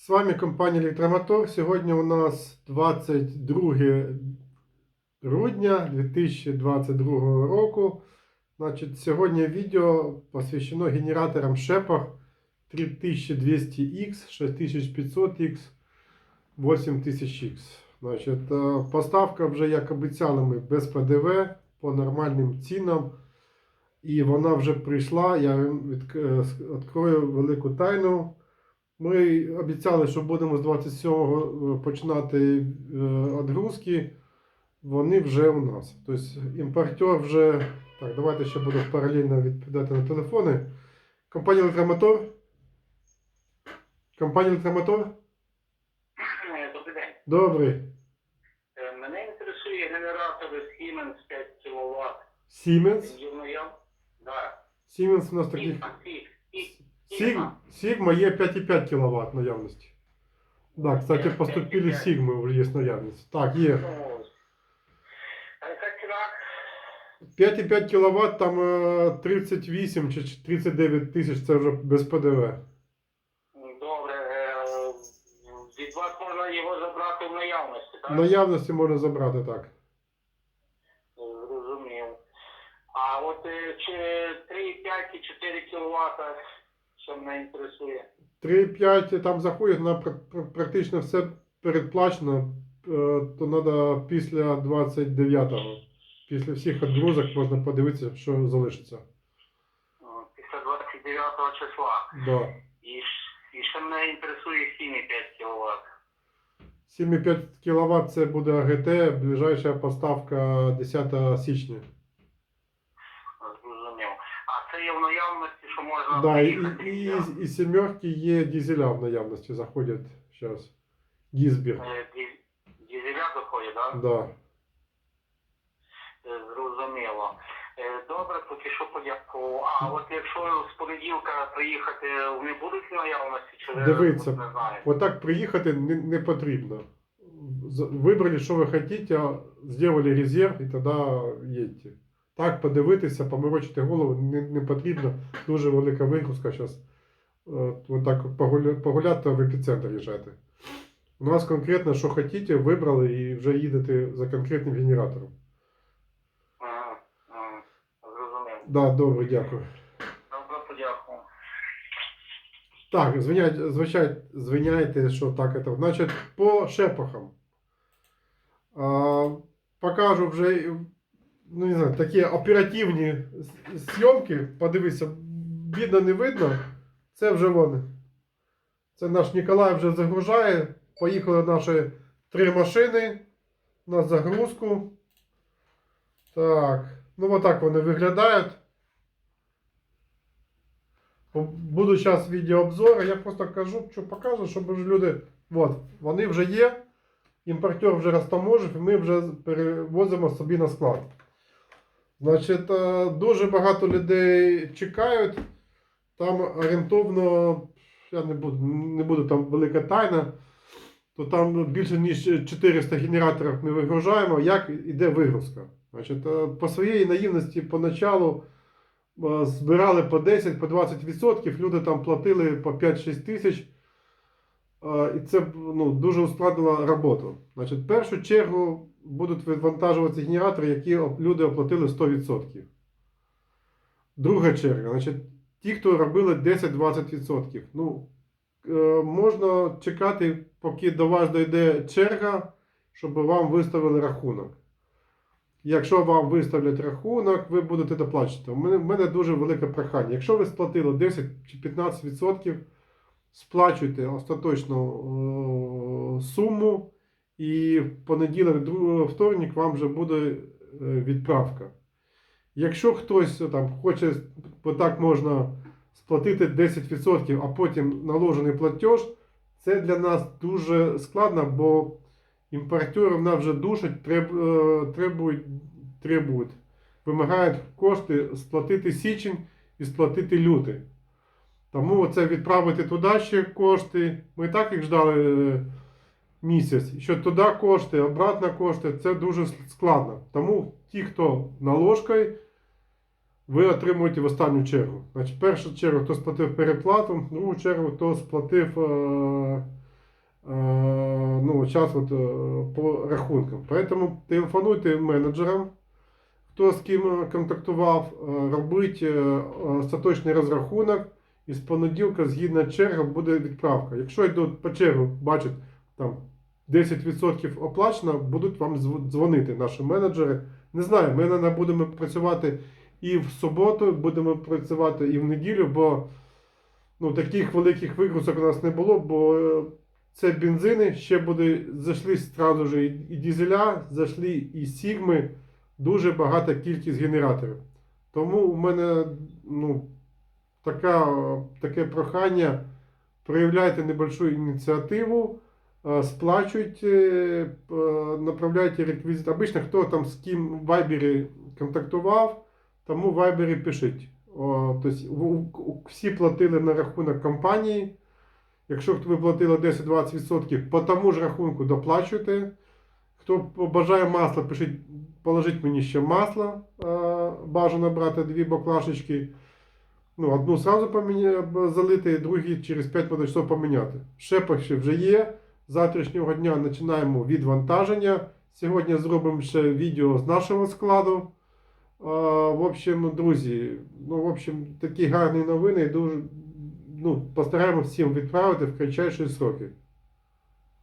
З вами компанія Електромотор. Сьогодні у нас 22 грудня 2022 року. Значить, сьогодні відео посвящено генераторам Шепар 3200X, 6500X, 8000X. Значить, е, поставка вже, як обіцяли ми, без ПДВ по нормальним цінам. І вона вже прийшла. Я відк- е, відкрою велику тайну. Ми обіцяли, що будемо з 27-го починати е, відгрузки. Вони вже у нас. Тобто імпортер вже. Так, давайте ще буду паралельно відповідати на телефони. Компанія Електромотор. Компанія Електромотор. Е, Добрий день. Добрий. Е, Мене інтересує генератор Siemens 5 кВт. Siemens. Siemens у нас таких. Sigma, Sigma є 5,5 кВт наявності. Так, кстати, поступили 5,5. Sigma вже є наявність. Так, є. Ну, ось. А яка ціна? 5,5 кВт, там е, 38 чи 39 тисяч, це вже без ПДВ. Добре. е, Від вас можна його забрати в наявності, так? Наявності можна забрати так. Зрозумів. А от е, чи 3,5 і 4 кВт, що мене інтересує? 3,5 там заходять на пр- пр- практично все передплачено, е, то треба після 29-го. Після всіх відгрузок можна подивитися, що залишиться. Після 29 числа. Да. І, і ще мене інтересує 7,5 кВт. 7,5 кВт це буде АГТ, ближайша поставка 10 січня. Зрозумів. А це є в наявності, що можна Да, і, і, і, і, сімерки є дізеля в наявності, заходять зараз. Гізбір. е, ді- дізеля доходять, так? Да. Е, Зрозуміло. Е, Добре, поки що подякував. А от якщо з понеділка приїхати, вони будуть в наявності чи Дивіться, не знаєте? Отак приїхати не, не потрібно. Вибрали, що ви хочете, зробили резерв і тоді їдьте. Так, подивитися, поморочити голову не, не потрібно. Дуже велика вигрузка зараз. От так погуля, погуляти в епіцентр їжджати. У нас конкретно, що хочете, вибрали і вже їдете за конкретним генератором. Зрозумів. Да, добре, дякую. Добре, подякував. Так, звиняйте, звичай, звиняйте, що так це. Значить, по шепахам. А, покажу вже, ну не знаю, такі оперативні зйомки. Подивися, видно, не видно. Це вже вони. Це наш Ніколай вже загружає. Поїхали наші три машини на загрузку. Так. Ну, отак вони виглядають. Буду зараз відеообзор, я просто кажу, що покажу, щоб люди. От, вони вже є. Імпортер вже розтаможив, і ми вже перевозимо собі на склад. Значить, е, дуже багато людей чекають. Там орієнтовно, я не буду, не буду там велика тайна, то там більше ніж 400 генераторів ми вигружаємо. Як іде вигрузка? Значить, е, по своїй наївності поначалу е, збирали по 10-20%, люди там платили по 5-6 тисяч. І це ну, дуже ускладнило роботу. Значить, в першу чергу будуть відвантажуватися генератори, які люди оплатили 100%. Друга черга. Значить, ті, хто робили 10-20%. Ну, е, можна чекати, поки до вас дійде черга, щоб вам виставили рахунок. Якщо вам виставлять рахунок, ви будете доплачувати. У мене, в мене дуже велике прохання. Якщо ви сплатили 10 чи 15%, сплачуйте остаточну е, суму, і в понеділок, друг- вторник вам вже буде е, відправка. Якщо хтось е, там хоче, бо так можна сплатити 10%, а потім наложений платеж, це для нас дуже складно, бо імпортерів нас вже душать, е, требують, требують, вимагають кошти сплатити січень і сплатити лютий. Тому це відправити туди ще кошти. Ми так їх ждали місяць. Що туди кошти, обратно кошти, це дуже складно. Тому ті, хто наложкою, ви отримуєте в останню чергу. Значить, першу чергу, хто сплатив переплату, другу чергу, хто сплатив е, ну, зараз от, е, по рахункам. Поэтому телефонуйте менеджерам, хто з ким е, контактував, е, робіть е, остаточний розрахунок, і з понеділка, згідно черги, буде відправка. Якщо йдуть по чергу, бачать, там 10% оплачено, будуть вам дзвонити наші менеджери. Не знаю, ми наверное, будемо працювати і в суботу, будемо працювати і в неділю, бо ну, таких великих вигрузок у нас не було, бо е, це бензини, ще буде, зайшли одразу ж і, дізеля, зайшли і сігми, дуже багата кількість генераторів. Тому у мене ну, така, таке прохання, проявляйте небольшую ініціативу, е, сплачуйте, е, направляйте реквізит. Обично хто там з ким в Вайбері контактував, тому в Вайбері пишіть. Тобто, всі платили на рахунок компанії. Якщо ви платили 10-20%, по тому ж рахунку доплачуйте. Хто бажає масла, пишіть, положіть мені ще масло. е, Бажано брати дві баклашечки. Ну, одну сразу залити, другі через 5 минут часов поміняти. Шепахи вже є. Завтрашнього дня починаємо відвантаження. Сьогодні зробимо ще відео з нашого складу. В общем, друзі, ну, в общем, такі гарні новини. Дуже, ну, постараємося всім відправити в кратчайші сроки.